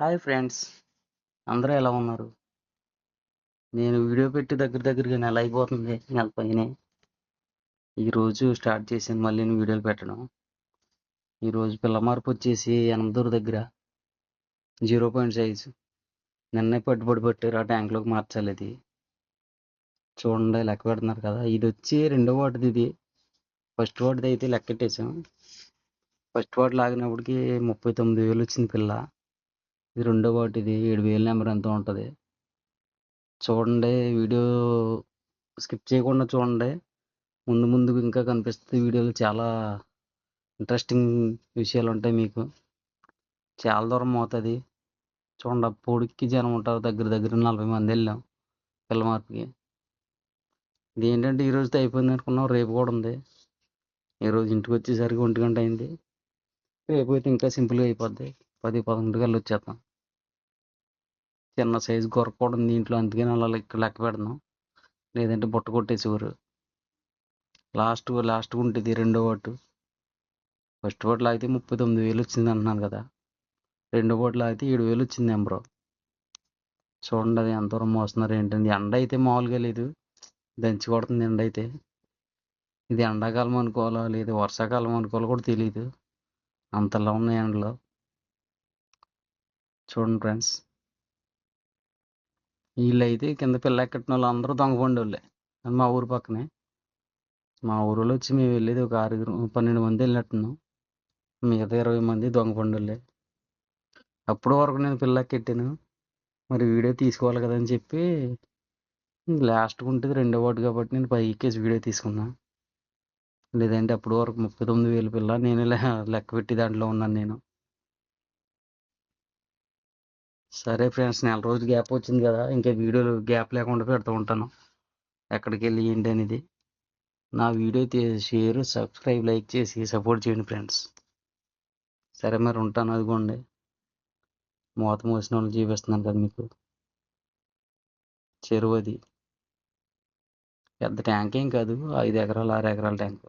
Hi friends. అందరూ ఎలా ఉన్నారు? నేను వీడియో పెట్టి దగ్గర దగ్గరగా నెల అయిపోతుంది నెల పైన. ఈరోజు స్టార్ట్ చేశాను మళ్ళీ నేను వీడియోలు పెట్టడం. ఈరోజు పిల్ల మార్పు వచ్చేసి ఎనమదూరు దగ్గర. Zero point size. నిన్నే పట్టుబడి పట్టారు ఆ ట్యాంక్లోకి మార్చాలి ఇది చూడండి లెక్క పెడుతున్నారు కదా. ఇది వచ్చి రెండో వాటిది ఇది. ఫస్ట్ వాటిది అయితే లెక్కెట్టేసాం ఫస్ట్ వాటి లాగినప్పటికి ముప్పై తొమ్మిది వేలు వచ్చింది పిల్ల. ఇది రెండో వాటి ఇది. ఏడు వేల నెంబర్ ఎంత ఉంటుంది. చూడండి. వీడియో స్కిప్ చేయకుండా చూడండి. ముందు ముందుకు ఇంకా కనిపిస్తుంది వీడియోలు. చాలా ఇంట్రెస్టింగ్ విషయాలు ఉంటాయి మీకు. చాలా దూరం అవుతుంది చూడండి. పొడికి జనం ఉంటారు. దగ్గర దగ్గర నలభై మంది వెళ్ళాం పిల్ల మార్పుకి. ఇది ఏంటంటే ఈ రోజుతో అయిపోయింది అనుకున్నాం. రేపు కూడా ఉంది. ఈరోజు ఇంటికి వచ్చేసరికి ఒంటి గంట అయింది. రేపు అయితే ఇంకా సింపుల్గా అయిపోద్ది. పది పదకొండు కల్లా వచ్చేస్తాం చిన్న సైజు గొర్రె కూడా ఉంది దీంట్లో అందుకని అలా లెక్క లెక్క పెడదాం లేదంటే బుట్ట కొట్టేసేవారు. లాస్ట్ లాస్ట్ ఉంటుంది రెండో వాటు ఫస్ట్ వాటి లాగితే ముప్పై తొమ్మిది వేలు వచ్చింది అంటున్నాను కదా. రెండో వాటి లాగితే ఏడు వేలు వచ్చింది ఎంబ్రో చూడండి అది ఎంత దూరం మోస్తున్నారు ఏంటండి ఎండ అయితే మామూలుగా లేదు. దంచి కొడుతుంది ఎండ అయితే. ఇది ఎండాకాలం అనుకోవాలా లేదా వర్షాకాలం అనుకోవాలో కూడా తెలియదు అంతలా ఉన్నాయి ఎండలో. చూడండి ఫ్రెండ్స్. వీళ్ళు అయితే కింద పిల్ల ఎక్కడిన వాళ్ళు అందరూ దొంగ వాళ్ళే అది మా ఊరు పక్కనే. మా ఊరిలో వచ్చి మేము వెళ్ళేది ఒక ఆరుగురు పన్నెండు మంది వెళ్ళినట్టున్నాం. మిగతా ఇరవై మంది దొంగపండి వాళ్ళే అప్పుడు వరకు నేను పిల్ల ఎక్కెట్టాను. మరి వీడియో తీసుకోవాలి కదా అని చెప్పి లాస్ట్గా ఉంటుంది రెండో వాటి కాబట్టి నేను పైకి ఎక్కేసి వీడియో తీసుకున్నా. లేదంటే అప్పటి వరకు ముప్పై తొమ్మిది వేలు పిల్ల నేనే లెక్క పెట్టి దాంట్లో ఉన్నాను నేను. సరే ఫ్రెండ్స్ నెల రోజు గ్యాప్ వచ్చింది కదా ఇంకా వీడియోలు గ్యాప్ లేకుండా పెడుతూ ఉంటాను. ఎక్కడికి వెళ్ళి ఏంటి అనేది. నా వీడియో షేర్ సబ్స్క్రైబ్ లైక్ చేసి సపోర్ట్ చేయండి ఫ్రెండ్స్. సరే మరి ఉంటాను అదిగోండి. మూత మోసిన వాళ్ళు చూపిస్తున్నాను కదా మీకు. చెరువు అది పెద్ద ట్యాంక్ ఏం కాదు ఐదు ఎకరాలు ఆరు ఎకరాల ట్యాంక్.